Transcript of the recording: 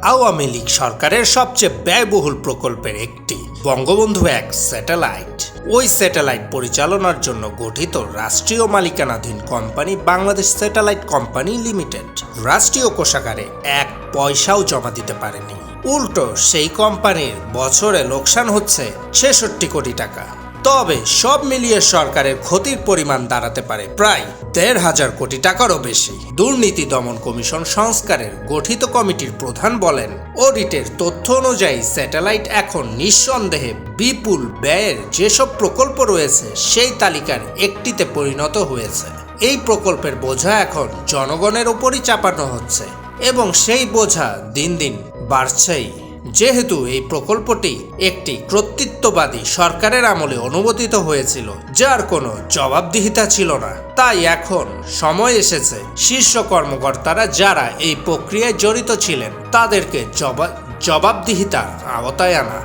আওয়ামী লীগ সরকারের সবচেয়ে ব্যয়বহুল প্রকল্পের একটি, বঙ্গবন্ধু এক স্যাটেলাইট। ওই স্যাটেলাইট পরিচালনার জন্য গঠিত রাষ্ট্রীয় মালিকানাধীন company Bangladesh satellite company limited. রাষ্ট্রীয় কোষাগারে এক পয়সাও জমা দিতে পারেনি। উল্টো, সেই কোম্পানির বছরে লোকসান হচ্ছে ছেষট্টি কোটি টাকা। তবে সব মিলিয়ে সরকারের ক্ষতির পরিমাণ দাঁড়াতে পারে প্রায় দেড় হাজার কোটি টাকারও বেশি। দুর্নীতি দমন কমিশন সংস্কারের গঠিত কমিটির প্রধান বলেন, অডিটের তথ্য অনুযায়ী স্যাটেলাইট এখন নিঃসন্দেহে বিপুল ব্যয়ের যেসব প্রকল্প রয়েছে সেই তালিকার একটিতে পরিণত হয়েছে। এই প্রকল্পের বোঝা এখন জনগণের ওপরই চাপানো হচ্ছে এবং সেই বোঝা দিন দিন বাড়ছেই। যেহেতু এই প্রকল্পটি একটি কর্তৃত্ববাদী সরকারের আমলে অনুমোদিত হয়েছিল, যার কোনো জবাবদিহিতা ছিল না। তাই এখন সময় এসেছে শীর্ষ কর্মকর্তারা যারা এই প্রক্রিয়ায় জড়িত ছিলেন, তাদেরকে জবাব জবাবদিহিতার আওতায় আনা।